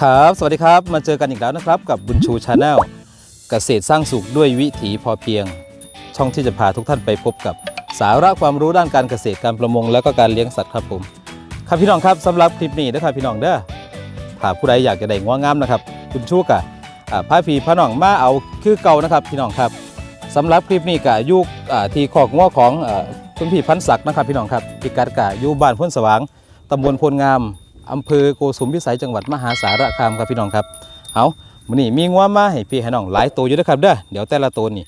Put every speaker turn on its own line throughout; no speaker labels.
ครับ สวัสดีครับ มาเจอกันอีกแล้วนะครับ กับบุญชูชาแนลเกษตรสร้างสุขด้วยวิถีพอเพียง ช่องที่จะพาทุกท่านไปพบกับสาระความรู้ด้านการเกษตรการประมง แล้วก็การเลี้ยงสัตว์ครับผม ครับพี่น้องครับสำหรับคลิปนี้นะครับพี่น้องเด้อถ้าผู้ใดอยากจะได้งัวงามนะครับคุณชูกะอ่าพาพีพระน้องมาเอาคือเก่านะครับ พี่น้องครับสำหรับคลิปนี้กะยุคที่ขอกงัวของคุณพี่พันศักดิ์นะครับพี่น้องครับพิกัดกะอยู่บ้านพ้นสว่างตำบลพลงาม อำเภอโกสุมพิสัยจังหวัดมหาสารคามครับพี่น้องครับเอามื้อนี้มีงัวมาให้พี่ให้น้องหลายตัวอยู่นะครับเด้อเดี๋ยวแต่ละตัวนี่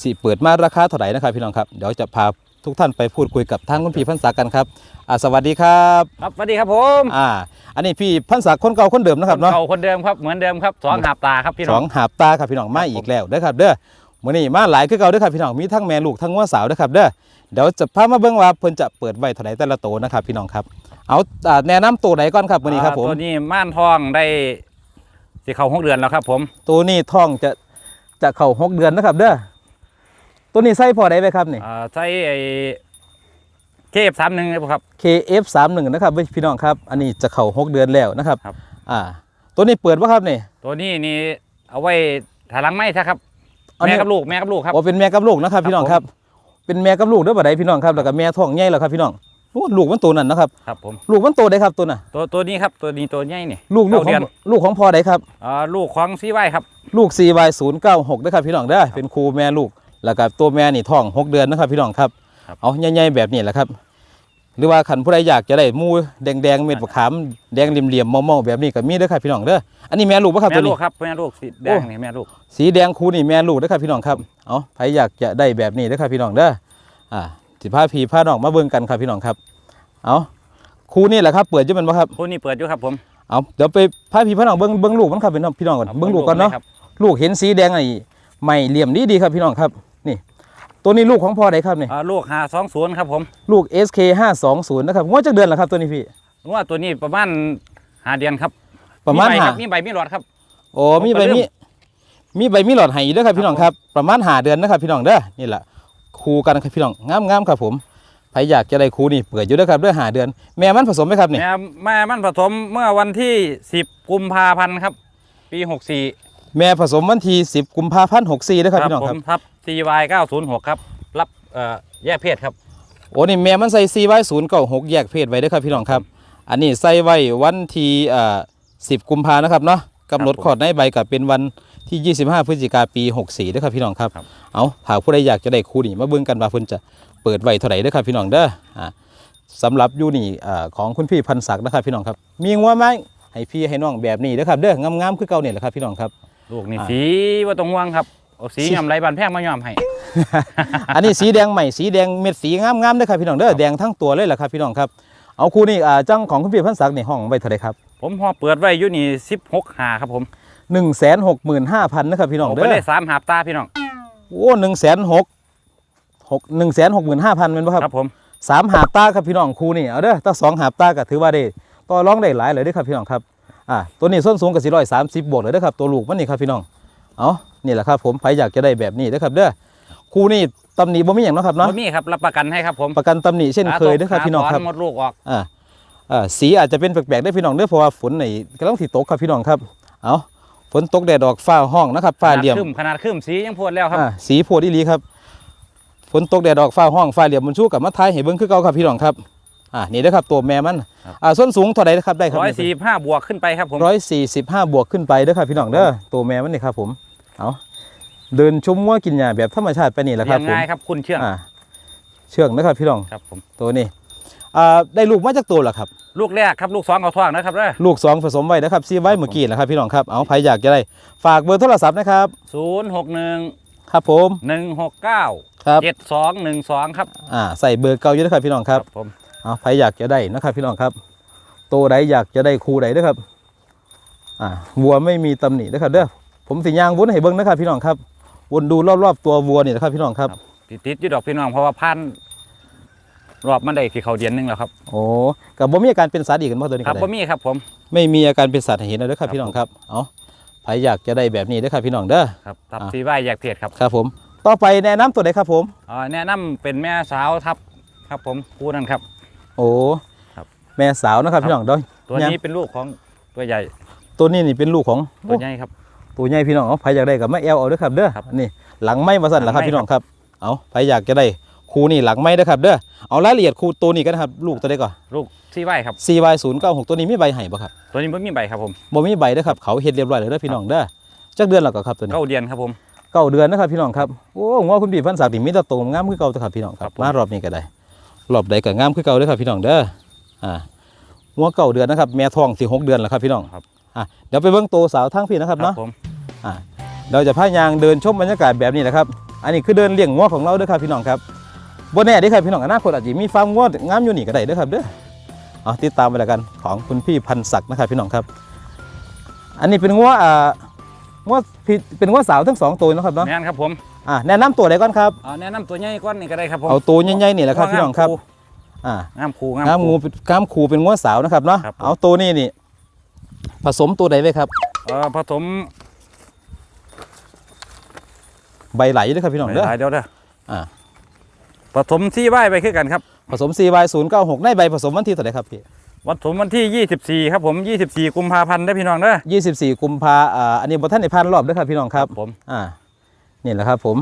สิเปิดมาราคาเท่าไหร่นะครับพี่น้องครับเดี๋ยวจะพาทุกท่านไปพูดคุยกับทางคุณพี่พันศักดิ์กันครับอ่าสวัสดีครับ
ครับสวัสดีครับผม
อ่าอันนี้พี่พันศักดิ์คนเก่าคนเดิมนะครับเนาะ
เก่าคนเดิมครับเหมือนเดิมครับสองหาบตาครับพี่
ส
น้
อ
อง
งหาบตาครับพี่น้องมาอีกแล้วเด้อครับเด้อมื้อนี้มาหลายคือเก่าเด้อครับพี่น้องมีทั้งแม่ลูกทั้งงัวสาวเด้อครับเด้อเดี๋ยวจะพามาเบิ่งว่าเพิ่นจะเปิดไว้เท่าไหร่แต่ละตัวนะครับพี่น้องครับ เอาอ่าแนะนำตัวไหนก่อนครับมื้อนี้ครับผม
ตัวนี้ม่านทองได้สิเขาหกเดือนแล้วครับ ผม
ตัวนี้ท้องจะจะเข้าหกเดือนนะครับ เด้อ ตัวนี้ไส้พอได้ไหมครับนี่
อ่าใช้ไอ้เคฟสามหนึ่งครับ
KF31 นะครับพี่น้องครับ อันนี้จะเข้าหกเดือนแล้วนะครับ
ครับ
อ่า ตัวนี้เปิดว่าครับนี่
ตัวนี้นี่เอาไว้ถาหลังไม้ใช่ครับ
อันนี้
แม่กับลูกแม่กับลูกครับ
โอ้เป็นแม่กับลูกนะครับ
ครับ
พี่น้องครับ เป็นแม่กับลูกเด้อบ่ได้พี่น้องครับ แล้วก็แม่ท้องใหญ่แล้วครับพี่น้อง โอ้ลูกมันโตนั่นนะครับ
ครับผม
ลูกมันโตได้ครับตัวน่ะ
ตัวตัวนี้ครับตัวนี้ตัวใหญ่นี่
ลูกลูกของ
เก้าเดือน
ลูกของพ่อได้ครับ
อ่าลูกของซีไว้ครับ
ลูก CY096 นะครับพี่น้องเด้อเป็นครูแม่ลูก แล้วก็ตัวแม่นี่ท้อง6เดือนนะครับ พี่น้องครับ
ครับ
เอาใหญ่ๆแบบนี้แหละครับ หรือว่าขันผู้ใดอยากจะได้หมูแดงๆเม็ดมะขามแดงเหลี่ยมๆเมาๆแบบนี้ก็มีเด้อครับพี่น้องเด้อ อันนี้แม่ลูกปะครับ
แม่
ตัว
ลู
นี้
กครับแม่ลูกสีแดงนี่แม่ลูก
สีแดงคูนี่แม่ลูกเด้อครับพี่น้องครับ เอาใครอยากจะได้แบบนี้เด้อครับพี่น้องเด้อ อ่า สิพาพี่พาน้องมาเบิ่งกันครับพี่น้องครับ เอาคูนี่แหละครับเปิดจะเป็นบ่ครับ
คู่นี้เปิดอยู่ครับผม
เอาเดี๋ยวไปพาพี่พาน้องเบิ่งเบิ่งลูกมันครับพี่น้องพี่น้องก่อนเบิ่งลูกก่อนเนาะ
ครับ
ลูกเห็นสีแดงไอ้ไม่เหลี่ยมดีดีครับพี่น้องครับนี่ ตัวนี้ลูกของพ่อใดครับนี่
อ่าลูกหาสองศูนย์ครับผม
ลูก SK 520นะครับงวดจักเดือนละครับตัวนี้พี่
ว่าตัวนี้ประมาณหาเดือนครับ
ประมาณ
ใบ
หา
ครับมีใบมีหลอดครับ
โอ้มี
ผม
ใบ
ก็เริ่ม
มีมีใบมีหลอดให้อยู่เด้วยครับพี่น้องครับ ประมาณหาเดือนนะครับพี่น้องเด้อนี่แหละ คูกันครับพี่น้องงามงามๆครับผมใครอยากจะได้คูนี่เปิดอยู่เด้วยครับเด้วยหาเดือน แม่มันผสมไหมครับนี่
แม่แม่มันผสมเมื่อวันที่ 10 กุมภาพันธ์ครับ ปี 64
แม่ผสมวันที่ 10 กุมภาพันธ์64นะครับพี่น้อง
ผ
ครับ
มครับ CY 906ครับรับเอ่อแยกเพศครับ
โอ้นี่แม่มันใส่ซีไว้ศูนย์เก้าหกแยกเพศไว้เด้วยครับพี่น้องครับ อันนี้ใส่ไว้วันที่อ่าสิบกุมภานะครับเนาะ กำหนด
ครับผม
ขอดในใบกับเป็นวันที่ 25 พฤศจิกาปี 64เด้อครับพี่น้องครับ
ครับ
เอาถ้าผู้ใดอยากจะได้คู่นี่มาเบิ่งกันว่าเพิ่นจะเปิดไว้เท่าไหร่เด้อครับพี่น้องเด้ออ่าสำหรับอยูนี่อ่าของคุณพี่พันศักดิ์นะครับพี่น้องครับ มีงัวไหมให้พี่ให้น้องแบบนี้เด้อครับเด้องามๆคือเก่าเนี่ยแหละครับพี่น้องครับ
ลูกนี่
อ่า
สีว่าตรงว่างครับเอาสี
สี
งามไรบานแพงมายอมให้
อันนี้สีแดงใหม่สีแดงเม็ดสีงามๆเด้อครับพี่น้องเด้อแดงทั้งตัวเลยแหละครับพี่น้องครับเอาคู่นี้อ่าจังของคุณพี่พันศักดิ์นี่ห้องไว้เท่าไหร่ครับ
ผมพอเปิดไว้อยู่นี่16หาครับผม
1 6 5 0 0 0นะครับพี่น้อง
เอา
เด้
ไป
อ
เลยสามหาบตาพี่น้อง
โอ้หนึ่งแสนหกหกหนึ่งแสนหกหมื่นห้าพันเป็นป่ะครับ
ครับผม
สามหาบตาครับพี่น้องครูนี่เอาเด้อถ้าสองหาบตาก็ถือว่าได้ต่อร้องได้หลายเลยเด้อครับพี่น้องครับอ่าตัวนี้ส้นสูงกับสี่ร้อยสามสิบบวกเลยเด้อครับตัวลูกมันนี่ครับพี่น้องเอานี่แหละครับผมใครอยากจะได้แบบนี้เด้อครับเด้อครูนี่ตำหนิบ่มีอย่างเนาะครับเนาะ
บ่มีครับรับประกันให้ครับผม
ประกันตำหนิเช่นเคยเด้อครับพี่น้องครับ
หาถหมดลูกออก
อ่าอ่า สีอาจจะเป็นแปลกๆได้อพี่น้องเด้อเพราะว่าฝนในกำลังถิตกครับพี่น้องครับเอาฝนตกแดดออกฟ้าห้องนะครับฟ้าเหลี่ยม
ขนดขึ้นขนาดขึ้นสียังพูดแล้วครับ
อ่าสีโพดอีหลีครับฝนตกแดดออกฟ้าห้องฟ้าเหลี่ยมมันชู้กับมะท้ายให้เบิ่งคือเก่าครับพี่น้องครับอ่านี่นะครับตัวแม่มัน
ครับ
อ่าส้นสูงเท่าใดนะครับได้ครับ
ร้อยสี่ห้าบวกขึ้นไปครับผม
ร้อยสี่สิบห้าบวกขึ้นไปเด้อครับพี่น้องเด้อตัวแม่มันนี่ครับผมเอาเดินชมว่ากินหญ้าแบบธรรมชาติไปนี่แหละค
เลี้
รั
ย
บ
ง
ผม
ง่ายครับคุณเชื่อง
อ่าเชื่องนะครับพี่น้อง
ครับผม
ตัวนี้ อ่าได้ลูกมาจากตัวเหรอครับ
ลูกแรกครับลูกสองเอาท้องนะครับเด้อ
ลูกสองผสมไว้นะครับซีไว้เมื่อกี้แหละครับพี่น้องครับเอาใครอยากจะได้ฝากเบอร์โทรศัพท์นะครับ
ศูนย์หกหนึ่ง
ครับผม
หนึ่งหกเก้า
ครับ
เจ็ดสองหนึ่งสองครับ
อ่าใส่เบอร์เก่าอยู่นะครับพี่น้องครับ
ผม
เอาใครอยากจะได้นะครับพี่น้องครับตัวใดอยากจะได้คู่ใดเด้อครับอ่าวัวไม่มีตำหนินะครับเด้อผมสิย่างวนให้เบิ่งนะครับพี่น้องครับวนดูรอบๆตัววัวนี่นะครับพี่น้องครับ
ติดติดๆอยู่ดอกพี่น้องเพราะว่าพัน รอบมันได้ที่เขาเดียนหนึงแล้วครับ
โอ้กับบ่มีอาการเป็นสัตว์อีกกันบ่ตัวนี้
ครับ
ก็
บ่
ได้
มีครับผม
ไม่มีอาการเป็นสัตว์ให้เห็นแล้วเด้อครับ
ครับ
พี่น้องครับเอาใครอยากจะได้แบบนี้เด้อครับพี่น้องเด้อ
ครับทับ
อ่า
สีใบแยกเพศครับ
ครับผม ต่อไปแนะนำตัวใดครับผม
อ่าแนะนำเป็นแม่สาวทับครับผมคู่นั้นครับ
โอ้
ครับ
แม่สาวนะครับ
ครับ
พี่น้องเด้อ
ตัว
ยัง
นี้เป็นลูกของตัวใหญ่
ตัวนี้นี่เป็นลูกของ
ตัวใหญ่ครับ
ตัวใหญ่พี่น้องเอาใครอยากได้กับแม่แอลเอาเด้อครับเด้อ
ครับ
นี่หลังไม้มาสั่นแล้วครับ
หลังไม้
พี่น้องครับเอาใครอยากจะได้ ครูนี่หลังไม้เด้อครับเด้อเอารายละเอียดครูตัวนี้กันนะครับลูกตัวใดก่อน
ลูกซี่ไหวครับ
CY 0 9 6 ตัวนี้มีใบไห้บ่ครับ
ตัวนี้ไม่มีใบครับผม
บ่มีใบเด้อครับเขาเฮ็ดเรียบร้อยแล้วเด้อพี่น้องเด้อจักเดือนแล้วก็ครับตัวนี้
เก้าเดือนครับผม
เก้าเดือนนะครับพี่น้องครับโอ้งอคุณพี่พันศักดิ์นี่มีแต่โตงามคือเก่าตัวครับพี่น้องค
ครั
รับบ
ผม
มารอบนี้ก็ได้รอบใดก็งามคือเก่าเด้อครับพี่น้องเด้ออ่างัวเก้าเดือนนะครับแม่ท้องสิหกเดือนแล้วครับพี่น้อง
ครับ
อะเดี๋ยวไปเบิ่งโตสาวทั้งพี่นะครับเนาะ
ผม
อ่าเราจะพายางเดินชมบรรยากาศแบบนี้นะครับ อันนี้คือเดินเลี้ยงงัวของเราเด้อครับพี่น้องครับ บนแน่เด้อครับพี่น้องอนาคตอาจจะมีฟาร์มงัวงามอยู่นี่ก็ได้เด้อครับเด้อเอาติดตามไปแล้วกันของคุณพี่พันศักดิ์นะครับพี่น้องครับ อันนี้เป็นงัวอ่างัวพี่เป็นงัวสาวทั้งสองตัวนะครับเนาะ
แม่นครับผม
อ่าแนะนำตัวไหนก่อนครับ
เอาแนะนำตัวใหญ่ก้อนนี่ก็ได้ครับผม
เอาตัวใหญ่ๆนี่แหละครับพี่น้องครับอ่างา
มคูงาม
งาม
คู
งูงามขู่เป็นงัวสาวนะครับเนาะ
ครับผม
เอาตัวนี้นี่ ผสมตัวใดไว้ครับ
เอ่อผสม
ใบไหลเด้อครับพี่น้องเด้อ
หลายเดี๋ยวเด้อ
อ่า
ผสมซี่ไหวไปคือกันครับ
ผสม CY 0 9 6 ในใบผสมวันที่เท่าไหร่ครับพี่
วันสมวันที่ 24 ครับผม 24 กุมภาพันธ์ได้อพี่น้องเด้อ
24 กุมภาอ่าอันนี้บท่านในผ่านรอบด้วยครับพี่น้องครับ
ผม
อ่านี่แหละครับผม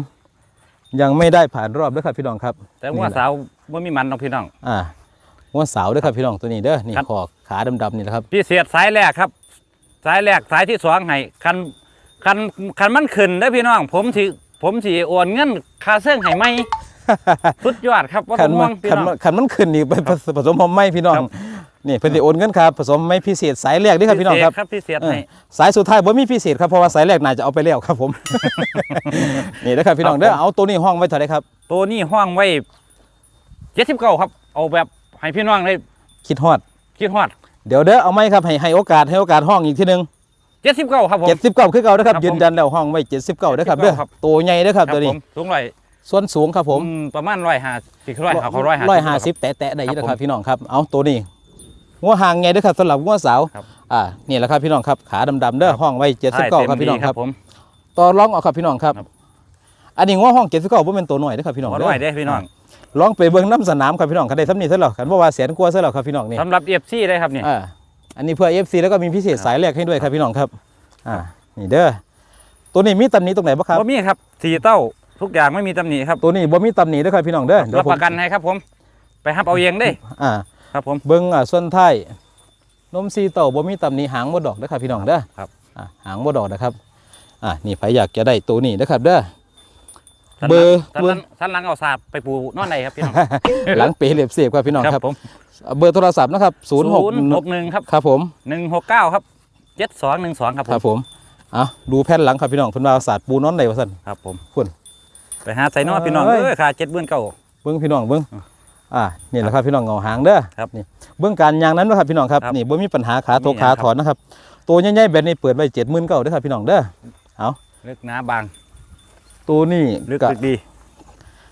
ยังไม่ได้ผ่านรอบด้วยครับพี่น้องครับ
แต่ว่าสาวว่ามีมันเนาะพี่น้อง
อ่าหัวสาวด้วยครับพี่น้องตัวนี้เด้อนี่
ครับ
คอขาดำๆนี่แหละครับ
พิเศษสายแรกครับ สายแรกสายที่สองให้คันคันคันมันขึ้นได้อพี่น้อง ผมสิผมสิโอนเงินค่าเสื่องให้ไหม สุดยอดครับว่า
ขั
ต้อนงห่
มั
วนงพี่
ขัน
น้อง
มันขันมันขึ้นนี่ไปผสผสมหอมไหมพี่น้อง
ครับ
นี่เพิ่นสิโอนเงินครับผสมไม่พิเศษสายแรกด้วยครับพี่น้องครับ
พิเศษครับพิเศษ
เออ
ให้
สายสุดท้ายบ่มีพิเศษครับเพราะว่าสายแรกน่าจะเอาไปแล้วครับผมนี่นะครับพี่น้องเด้อเอาตัวนี้ห้องไว้เท่าไหร่ครับ
ตัวนี้ห้องไว้79ครับ เอาแบบให้พี่น้องได้
คิดฮอด
คิดฮอด
เดี๋ยวเด้อเอาไหมครับให้ให้โอกาสให้โอกาสห้องอีกทีหนึง
79ครับผม
เจ็ดสิบเก้าคือเก่านะครับ
ครับผม
ยืนยันแล้วห้องไว้เจ็ดสิบเก้านะครับเด้อ
79ครับ
ตัวใหญ่เด้อครับตัวนี้
ผมสูงร้อย
ส่วนสูงครับผม
อืมประมาณร้อยห้าสิบร้อยเอาเขาร้อยห้า
ร้อยห้าสิบแตะแตะได้อยี่
ครับ
นะครับ
ผม
พี่น้องครับเอาตัวนี้หัวหางไงเด้อครับสำหรับหัวสาว
ครับ
อ่านี่แหละครับพี่น้องครับขาดำๆเด้อห้องไว้เจ็ดสิบเก้าครับพี่น้องครับ
ผม
ต่อร้องเอาครับพี่น้องครับ
ครับ
อันนี้หัวห้องเจ็ดสิบเก้าเป็นตัวหน่อยเด้อครับพี่น้อง
ขอ
เด้
ร้อยได้อพี่น้อง
ลองไปเบิ่งน้ำสนามครับพี่น้องคันใดทำนี่ซะแล้วคันว่าว่าแสนกว่าซะแล้วครับพี่น้องนี่
สำหรับเอฟซีได้ครับเนี่ย
อ่าอันนี้เพื่อ FC แล้วก็มีพิเศษสายแรกให้ด้วยครับพี่น้องครับ อ่า นี่เด้อ ตัวนี้มีตำหนิตรงไหนบ้างครับ
บ่มีครับสี่เต้า ทุกอย่างไม่มีตำหนิครับ
ตัวนี้บ่มีตำหนิเด้อครับพี่น้องเด้อเดี๋ย
รั
ว
บ
ผม
ประกันให้ครับผม ไปฮับเอาเองได้อ
อ่า
ครับผม
เบิ้งอ่าส่วนท้ายนมซีเต่าบ่มีตำหนิหางบ่ดอกเด้อครับพี่น้องเด้อ
ครับ
อ่าหางบ่ดอกนะครับอ่านี่ใครอยากจะได้ตัวนี้นะครับเด้อ
สัน
เบอร์
สัน
เบอ
หลั
ร์
งสันหลังเอาสาบไปปูนอนในครับพี่น้อง
หลังเปเล็บเสียบครับพี่น้องครับ
ผม
เบอร์โทรศัพท์นะครับ
ศูนย์หก
06
หนึ่งครับ
ครับผม
หนึ่งหกเก้าครับเจ็ดสองหนึ่งสองครับผ
ครั
ม
บผมอะดูแผ่นหลังครับพี่น้องเพิ่นว่าศาสตร์ปูนอนได้ว่าซั่น
ครับผม
คุณ
ไปหาใส่นอพี่น้อง
เอ้ย
เอ้ยค่าเจ็ดหมื่นเก้า
เบิ้งพี่น้องเบิ้ง
อะ
อ่านี่แหละครับพี่น้องเงาหางเด้อ
ครับ
นี่เบื้องการยางนั้นนะครับพี่น้องครับ
ครับ
นี่บ่มีปัญหาขาโต
มี
ขา
ครับ
ถอนนะครับตัวใหญ่ๆแบบนี้เปิดไว้70,000เก้าเด้อครับพี่น้องเด้อ
ลึกหนาบาง
ตัวนี้
ลึก
กะ
ลึกดี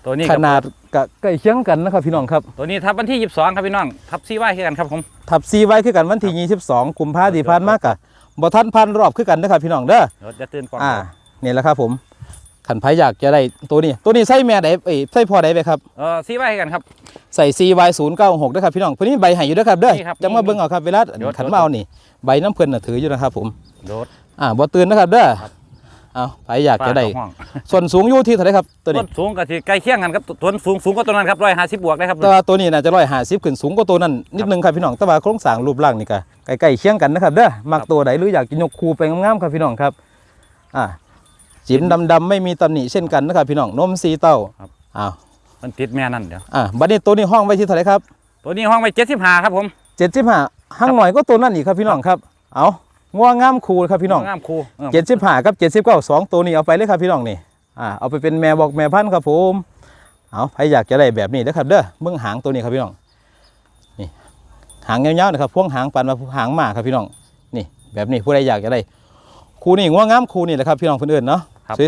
ตัวนี้
ข
กับ
นาดกะใกล้เคียงกันนะครับพี่น้องครับ
ตัวนี้ทับวันที่ยี่สิบสองครับพี่น้อง ทับซีไว้คือกันครับผม
ทับซีไว้คือกันวันที่ 22กุมภาพันธ์ที่ผ่านมากะบ่ทันพันรอบคือกันนะครับพี่น้องเด้อ
เดี๋ยวจะตื่นก่อน
อ่านี่แหละครับผม ขันไผอยากจะได้ตัวนี้ ตัวนี้ใส่แม่ใดเอ้ยใส่พ่อใดไปครับ
เออซีไว้คือกันครับ
ใส่ CY 0 9 6 ด้วยครับพี่น้องเพิ่นมีใบให้อยู่เด้อครับเด้อ
นี่ครับ
จังมาเบิ่งเอาครับเวลา
เดี๋ยว
ขันมาเอานี่ ใบน้ำเพิ่นน่ะถืออยู่นะครับผม
โดด
อ่าบ่ตื่นนะครับเด้อ
ครับ
เอาไผอยากจะได้
ฟ้าเข้าห้อง
ส่วนสูงอยู่ที่เท่าไหร่ครับตัว
ต้
นี้
นสูงกับที่ใกล้เคียงกันครับต้นสูงสูงกว่าตัวนั้นครับร้อยห้าสิบบวกได้ครับ
แต่ว่าตัวนี้น่าจะ150ขึ้นสูงกว่าตัวนั้นนิดนึงครับพี่น้องแต่ว่าโครงสร้างรูปร่างนี่ก็ใกล้ๆเคียงกันนะครับเด้อมักตัวใดหรืออยากจะยกคูไปงามๆครับพี่น้องครับอ่า จิ๋มดำๆไม่มีตำหนิเช่นกันนะครับพี่น้องนมสีเต้าอ้าว
มันติดแม่นั่นเดี๋ยว
อ่าบัดนี้ตัวนี้ห้องไว้ที่เท่าไหร่ครับ
ตัวนี้ห้องไว้เจ็ดสิบห้าครับผม
เจ็ดสิบห้าห้างหน่อยก็ตัวนั่นอีกครับพี่น้องครับ เอางัวงามคูครับพี่น้อง
งามครูเออ
เจ็ดสิบห้ากับเจ็ดสิบเก้าสองตัวนี้เอาไปเลยครับพี่น้องนี่อ่าเอาไปเป็นแม่บอกแม่พันธุ์ครับผมเอาใครอยากจะได้แบบนี้นะครับเด้อเบื้องหางตัวนี้ครับพี่น้องนี่หางยาวๆนะครับพ่วงหางปันมาหางหมาครับพี่น้องนี่แบบนี้ผู้ใดอยากจะได้คูนี่งัวงามคูนี่แหละครับพี่น้องคนอื่นเนาะ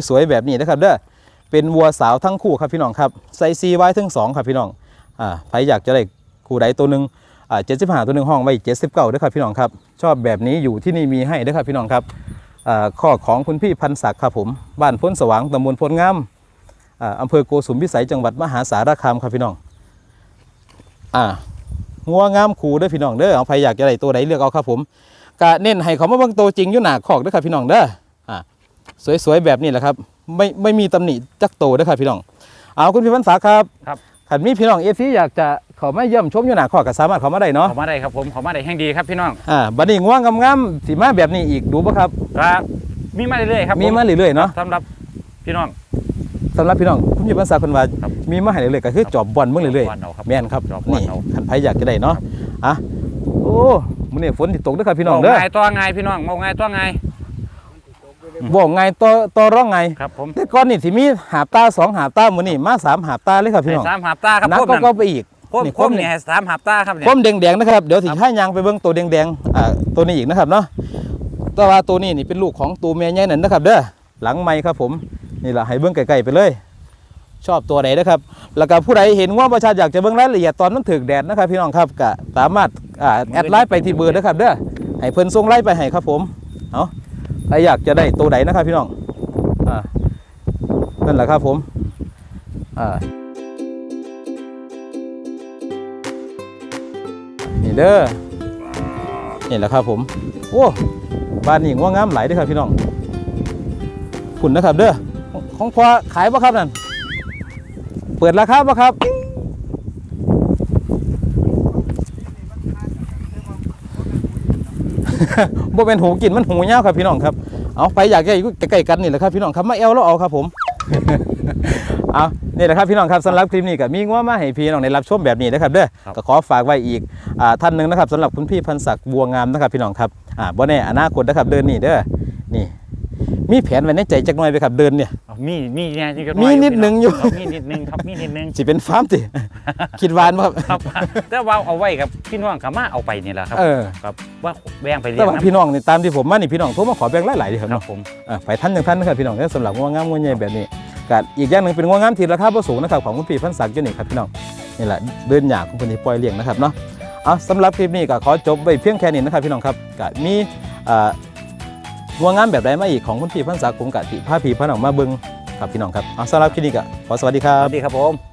สวยๆแบบนี้นะครับเด้อเป็นวัวสาวทั้งคู่ครับพี่น้องครับใส่ซีไว้ทั้งสองครับพี่น้องอ่าใครอยากจะได้คู่ใดตัวหนึ่งอ่าเจ็ดสิบห้าตัวหนึ่งห้องไว้เจ็ดสิบเก้าด้วยครับพี่น้องครับ ชอบแบบนี้อยู่ที่นี่มีให้ด้วยครับพี่น้องครับอ่าข้อของคุณพี่พันศักดิ์ครับผมบ้านพ้นสว่างตำบลพ้นงามอ่าอำเภอโกสุมพิสัยจังหวัดมหาสารคามครับพี่น้องอ่างัวงามคูเด้อพี่น้องเด้อเอาใครอยากจะได้ตัวใดเลือกเอาครับผมกะเน้นให้เขามาเบิ่งโตวจริงอยู่หนาคอกเด้อครับพี่น้องเด้อ สวยๆแบบนี้แหละครับ ไม่ไม่มีตำหนิจักโตเด้อครับพี่น้อง เอาคุณพี่พันษาครับ
ครับ
ขันมีพี่น้องเอฟซีอยากจะเขามาเยี่ยมชมอยู่หน้าคอกก็สามารถเขามาได้เนาะ
เขามาได้ครับผมเขามาได้แห่งดีครับพี่น้อง
อ่าบัดนี้ง่วงงามๆสีมาแบบนี้อีกดูบ่ครับ
ครับมีมาเรื่อยๆครับ
มีมาเรื่อยๆเนาะ
สำหรับพี่น้อง
สำหรับพี่น้องคุณพี่พันษาคนว่า
ครับ
มีมาให้เรื่อยๆก็คือจอบบอลเบิ่งเรื่อย
วันเอาครับ
ๆแม่นครับ
จอบวัน
นี่
เอา
ขันไผอยากจะได้เนาะอะโอ้มื้อนี้ฝนสิตกเด้อครับพี่น้อง
เมา
เด้อ
ง่ายตัวง่ายพี่น้องเมาง่ายตัวง่าย
บ่ไงต่อต่อร้องไง
ครับผม
แต่ก่อนนี่สิมีหาบตาสองหาบตามื้อนี้มาสามหาบตาเลยครับพี่
ให้
น้อง
สามหาบตาครับ
นัก
ผม
ก็
นั่น
ก็ไปอีก
ผม
นี่
ผม
ผม
เนี่ยให้สามหาบตาครับเนี่ย
ผมแดงๆนะครับเดี๋ยวสิให้ยางไปเบิ่งตัวแดงๆอ่าตัวนี้อีกนะครับเนาะแต่ว่าตัวนี้นี่เป็นลูกของตัวเมียใหญ่นั่นนะครับ เด้อหลังไม้ครับผมนี่ล่ะให้เบิ่งไกลๆไปเลย ชอบตัวไหนนะครับ แล้วก็ผู้ใดเห็นว่าประชาชนอยากจะเบิ่งรายละเอียดตอนมันถึกแดดนะครับ พี่น้องครับก็สามารถอ่าแอดไลน์ไปที่เบอร์นะครับ เด้อให้เพิ่นส่งไลน์ไปให้ครับผมเอา ใครอยากจะได้ตัวไหนนะครับพี่น้องอ่านั่นแหละครับผมอ่านี่เด้อนี่แหละครับผมโอ้บ้านนี้ง่วงามหลายด้อครับพี่น้องคุณนะครับเด้อของของพ่อขายปะครับนั่นเปิดราคาปะครับ บ่เป็นหูกินมันหูยาวครับพี่น้องครับเอาไปอยากจะอยู่ใกล้ๆกันนี่แหละครับพี่น้องครับมาเอลแล้วเอาครับผมเอานี่แหละครับพี่น้องครับสำหรับคลิปนี้ก็มีง้อมาให้พี่น้องได้รับชมแบบนี้นะครับเด้อ
ครับ
ก็ขอฝากไว้อีกอ่าท่านหนึ่งนะครับสำหรับคุณพี่พันศักดิ์บัวงามนะครับพี่น้องครับอ่าบ่แน่อนาคตนะครับเดินนี่เด้อนี่ มีแผนไว้ในใจจักหน่อยไปครับเดินเนี่ย
เอามีมีเนี่ยนี่ก็
มีนิดนึงอยู่
ครับมีนิดนึงครับมีนิดนึง
สิเป็นฟาร์มติ คิดวานบ่ครับ
ครับแต่ว่าเอาไว้กับพี่น้องกับมาเอาไปนี่แหละครับ
เออ
ครับว่าแบ่งไปเรีย
แต่
น
ว่าพี่น้องนี่ตามที่ผมมานี่พี่น้องโทรมาขอแบ่งหลายๆเดีครับ
ครั
เนาะ
บผม
อะไปท่านอย่างท่านนะครับพี่น้องเนี่ยสำหรับงวงงามงวงใหญ่แบบนี้กัอีกอย่างหนึ่งเป็นงวงงามที่ราคาบ่สูงนะครับของคุณพี่พันศักดิ์อยู่นี่ครับพี่น้องนี่แหละเดินหยากของคนที่ปล่อยเลี้ยงนะครับเนาะเอาสำหรับคลิปนี้ก็ขอจบไว้เพียงแค่นี้นะครับพี่น้องครับก็มีอ่า งวงงามแบบใดมาอีกของคุณพี่พันศักดิ์คงกะติพาพี่พันออกมาเบิงครับพี่น้องครับเอาสำหรับคลิปนี้ก็ขอสวัสดีครับ ส
วัสดีครับผม